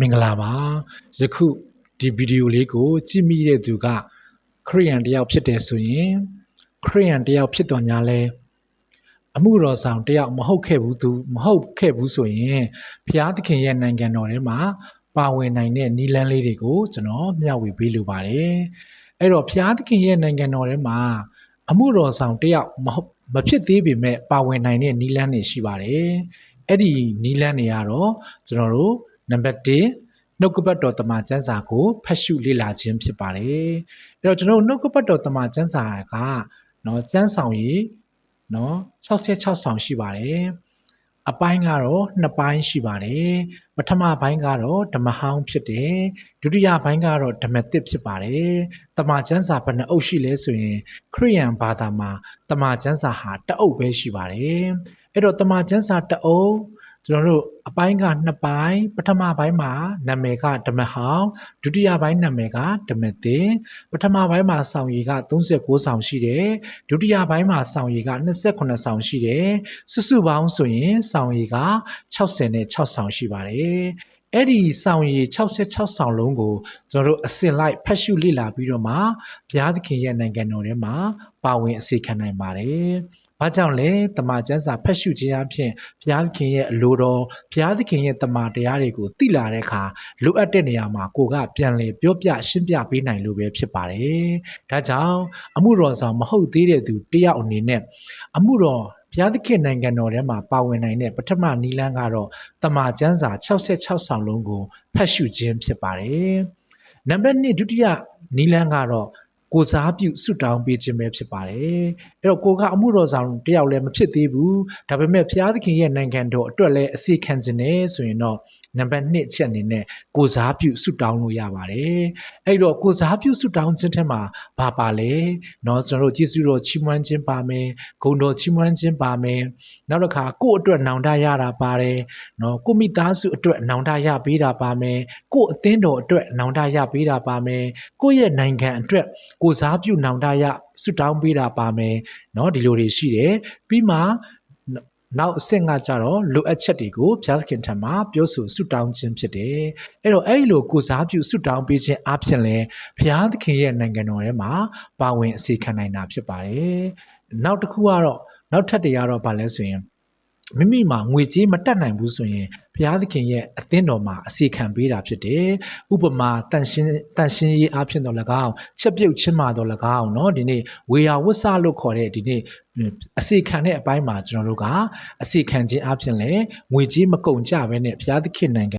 မင်္ဂလာပါယခုဒီဗီဒီယိုလေးကို ကြည့်မိတဲ့သူကခရိယန်တယောက်ဖြစ်တယ်ဆိုရင်ခရိယန်တယောက်ဖြစ်တော်ညာလဲအမှုတော်ဆောင်တယောက်မဟုတ်ခဲ့ဘူးသူမဟုတ်ခဲ့ဘူးဆိုရင်ဘုရားသခင်ရဲ့နိုင်ငံတော်ထဲမှာပါဝင်နိုင်တဲ့နီလန်းလေးတွေကိုကျွန်တော်မျှဝေပေးလိုပါတယ်အဲ့တော့ဘုရားသခင်ရဲ့နိုင်ငံတော်ထဲမှာအမှုတော်ဆောင်တယောက်မဟုတ်မဖြစ်သေးပေမဲ့ပါဝင်နိုင်တဲ့နီလန်းတွေရှိပါတယ်အဲ့ဒီနီလန်းတွေကတော့ကျွန်တော်တို့ နံပါတ်1နှုတ်ကပတ်တော်တမန်ကျမ်းစာကိုဖတ်ရှုလေ့လာခြင်းဖြစ်ပါတယ်အဲ့တော့ကျွန်တော်နှုတ်ကပတ်တော်တမန်ကျမ်းစာကနော်ကျမ်းဆောင်ရေနော်66ဆောင်ရှိပါတယ်အပိုင်းကတော့နှစ်ပိုင်းရှိပါတယ်ပထမပိုင်းကတော့ဓမ္မဟောင်းဖြစ်တယ်ဒုတိယပိုင်းကတော့ဓမ္မသစ်ဖြစ်ပါတယ်တမန်ကျမ်းစာဘယ်နှအုပ်ရှိလဲဆိုရင်ခရိယန်ဘာသာမှာတမန်ကျမ်းစာဟာတအုပ်ပဲရှိပါတယ်အဲ့တော့တမန်ကျမ်းစာတအုပ် ကျွန်တော်တို့အပိုင်းကနှစ်ပိုင်းပထမပိုင်းမှာနာမည်ကဓမ္မဟောင်းဒုတိယပိုင်းနာမည်ကဓမ္မသင်ပထမပိုင်းမှာဆောင်ရည်က39ဆောင်ရှိတယ်ဒုတိယပိုင်းမှာဆောင်ရည်က28ဆောင်ရှိတယ်စုစုပေါင်းဆိုရင်ဆောင်ရည်က60နဲ့6ဆောင်ရှိပါတယ်အဲ့ဒီဆောင်ရည်66ဆောင်လုံးကိုကျွန်တော်တို့အစင်လိုက်ဖတ်ရှုလေ့လာပြီးတော့မှဘုရားသခင်ရဲ့နိုင်ငံတော်ထဲမှာပါဝင်အစီခံနိုင်ပါတယ်။ ဘာကြောင့်လဲတမန်ကျမ်းစာဖတ်ရှုခြင်းအပြင်ဘုရားသခင်ရဲ့အလိုတော်ဘုရားသခင်ရဲ့တမန်တရားတွေကိုသိလာတဲ့အခါလိုအပ်တဲ့နေရာမှာကိုကပြန်လည်ပြောပြရှင်းပြပေးနိုင်လို့ပဲဖြစ်ပါတယ်။ဒါကြောင့်အမှုတော်ဆောင်မဟုတ်သေးတဲ့သူတယောက်အနေနဲ့အမှုတော်ဘုရားသခင်နိုင်ငံတော်ထဲမှာပါဝင်နိုင်တဲ့ပထမနီလန်းကတော့တမန်ကျမ်းစာ66ဆောင်လုံးကိုဖတ်ရှုခြင်းဖြစ်ပါတယ်။နံပါတ်1ဒုတိယနီလန်းကတော့ ကိုစားပြုဆုတောင်းပေးခြင်းပဲဖြစ်ပါတယ်။အဲ့တော့ကိုကအမှုတော်ဆောင်တယောက်လည်းမဖြစ်သေးဘူး။ဒါပေမဲ့ဘုရားသခင်ရဲ့နိုင်ငံတော်အတွက်လည်းအစီခံခြင်းနဲ့ဆိုရင်တော့ နံပါတ်1ချက်အနေနဲ့ကိုစားပြုဆုတောင်းလို့ရပါတယ်။အဲ့တော့ကိုစားပြုဆုတောင်းခြင်းထဲမှာဘာပါလဲ။เนาะကျွန်တော်တို့ယေရှုတော်ချီးမွမ်းခြင်းပါမယ်။ဂုဏ်တော်ချီးမွမ်းခြင်းပါမယ်။နောက်တစ်ခါကိုယ့်အတွက်နောင်တရတာပါတယ်။เนาะကိုမိသားစုအတွက်နောင်တရပေးတာပါမယ်။ကိုယ့်အသင်းတော်အတွက်နောင်တရပေးတာပါမယ်။ကိုယ့်ရဲ့နိုင်ငံအတွက်ကိုစားပြုနောင်တရဆုတောင်းပေးတာပါမယ်เนาะဒီလိုတွေရှိတယ်။ပြီးမှ နောက်အဆင့်ကကြတော့လိုအပ်ချက်တွေကိုဘုရားသခင်ထံမှာပြောဆိုဆုတောင်းခြင်းဖြစ်တယ်။အဲ့တော့အဲ့လိုကိုစားပြုဆုတောင်းပေးခြင်းအပြင်လဲဘုရားသခင်ရဲ့နိုင်ငံတော်ထဲမှာပါဝင်အစီခံနိုင်တာဖြစ်ပါတယ်။နောက်တစ်ခုကတော့နောက်ထပ်တွေကတော့ဗာလဲဆိုရင် မိမိမှာငွေကြေးမတက်နိုင်ဘူးဆိုရင်ဘုရားသခင်ရဲ့အသင်းတော်မှာအစီခံပေးတာဖြစ်တယ်။ဥပမာတန်ရှင်းတန်ရှင်းရေးအဖြစ်တော်၎င်းချက်ပြုတ်ချင်းမာတော်၎င်းเนาะဒီနေ့ဝေယဝတ်ဆလို့ခေါ်တဲ့ဒီနေ့အစီခံတဲ့အပိုင်းမှာကျွန်တော်တို့ကအစီခံခြင်းအဖြစ်လဲငွေကြေးမကုန်ကြဘဲနဲ့ဘုရားသခင်နိုင်ငံ